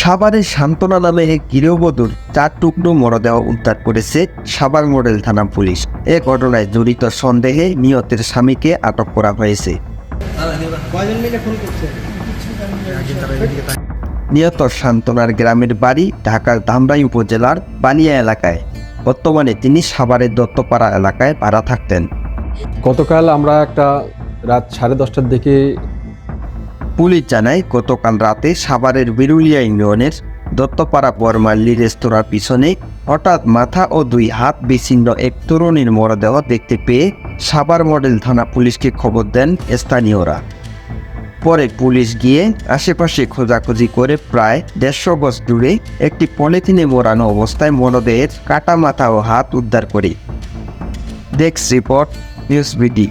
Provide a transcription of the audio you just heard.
সাভারের সান্ত্বনা নামে এক গৃহবধূর চার টুকরো মরদেহ উদ্ধার করেছে সাভার মডেল থানা পুলিশ। এ ঘটনায় জড়িত সন্দেহে নিহতের স্বামীকে আটক করা হয়েছে। নিহত সান্ত্বনার গ্রামের বাড়ি ঢাকার ধামরাই উপজেলার বানিয়া এলাকায়। বর্তমানে তিনি সাভারের দত্তপাড়া এলাকায় ভাড়া থাকতেন। গতকাল আমরা একটা রাত সাড়ে দশটার দিকে পুলিশ জানায়, গতকাল রাতে সাভারের বিরুলিয়া ইউনিয়নের দত্তপাড়া বরমাল্লি রেস্তোরাঁর পিছনে হঠাৎ মাথা ও দুই হাত বিচ্ছিন্ন এক তরুণীর মরদেহ দেখতে পেয়ে সাভার মডেল থানা পুলিশকে খবর দেন স্থানীয়রা। পরে পুলিশ গিয়ে আশেপাশে খোঁজাখুঁজি করে প্রায় দেড়শো গজ দূরে একটি পলিথিনে মোড়ানো অবস্থায় মরদেহের কাটা মাথা ও হাত উদ্ধার করে। Desk report, news BD.